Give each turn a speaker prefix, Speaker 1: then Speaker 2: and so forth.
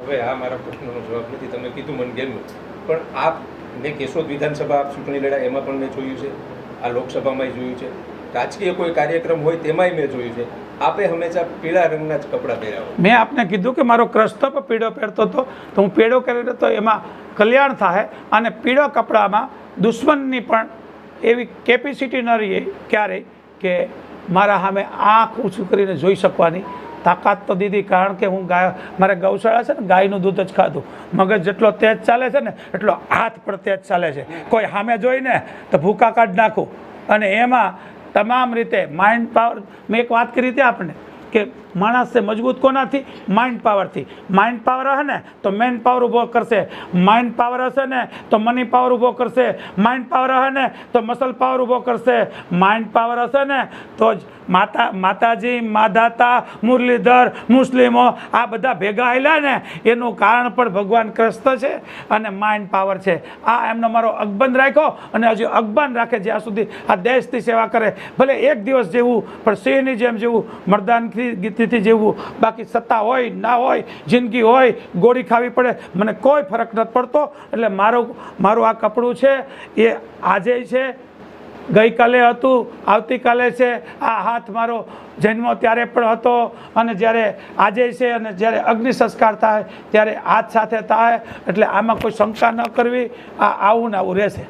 Speaker 1: હવે આ મારા પ્રશ્નનો જવાબ નથી, તમે કીધું મને ગમ્યું. પણ આપ મેં કેશોદ વિધાનસભા ચૂંટણી લડ્યા, એમાં પણ મેં જોયું છે. આ લોકસભામાંય જોયું છે. રાજકીય કોઈ કાર્યક્રમ હોય તેમાંય મેં જોયું છે. આપે હંમેશા પીળા રંગના જ કપડાં પહેર્યા હોય.
Speaker 2: મેં આપને કીધું કે મારો ક્રસ્તપ પીળો પહેરતો હતો, તો હું પીળો કર્યો તો એમાં કલ્યાણ થાય અને પીળો કપડામાં દુશ્મનની પણ એવી કેપેસિટી ન રહીએ ક્યારેય કે મારા સામે આંખ ઊંચું કરીને જોઈ શકવાની તાકાત તો દીધી, કારણ કે હું ગાય, મારે ગૌશાળા છે ને, ગાયનું દૂધ જ ખાધું. મગજ જેટલો તેજ ચાલે છે ને, એટલો હાથ પણ તેજ ચાલે છે. કોઈ સામે જોઈને તો ભૂકા કાઢ નાખું. અને એમાં તમામ રીતે માઇન્ડ પાવર મેં એક વાત કરી હતી આપણે કે માણસ છે મજબૂત કોનાથી? માઇન્ડ પાવરથી માઇન્ડ પાવર હશે ને, તો મેન પાવર ઊભો કરશે. માઇન્ડ પાવર હશે ને, તો મની પાવર ઊભો કરશે. માઇન્ડ પાવર હશે ને, તો મસલ પાવર ઊભો કરશે. માઇન્ડ પાવર હશે ને, તો જ માતા, માતાજી, માધાતા, મુરલીધર, મુસ્લિમો, આ બધા ભેગા આવેલા ને, એનું કારણ પણ ભગવાન કૃષ્ણ છે અને માઇન્ડ પાવર છે. આ એમનો મારો અકબંધ રાખ્યો અને હજુ અકબંધ રાખે જ્યાં સુધી આ દેશની સેવા કરે. ભલે એક દિવસ જેવું, પણ સિંહની જેમ જેવું મરદાનથી ગીતીથી જેવું બાકી સત્તા હોય, ના હોય, જિંદગી હોય, ગોળી ખાવી પડે, મને કોઈ ફરક નથી પડતો. એટલે મારું મારું આ કપડું છે, એ આજે છે, ગઈકાલે હતું, આવતીકાલે છે. આ હાથ મારો જન્મ ત્યારે પણ હતો અને જ્યારે આજે છે અને જ્યારે અગ્નિ સંસ્કાર થાય, ત્યારે હાથ સાથે થાય. એટલે આમાં કોઈ શંકા ન કરવી, આ આવું ને આવું રહેશે.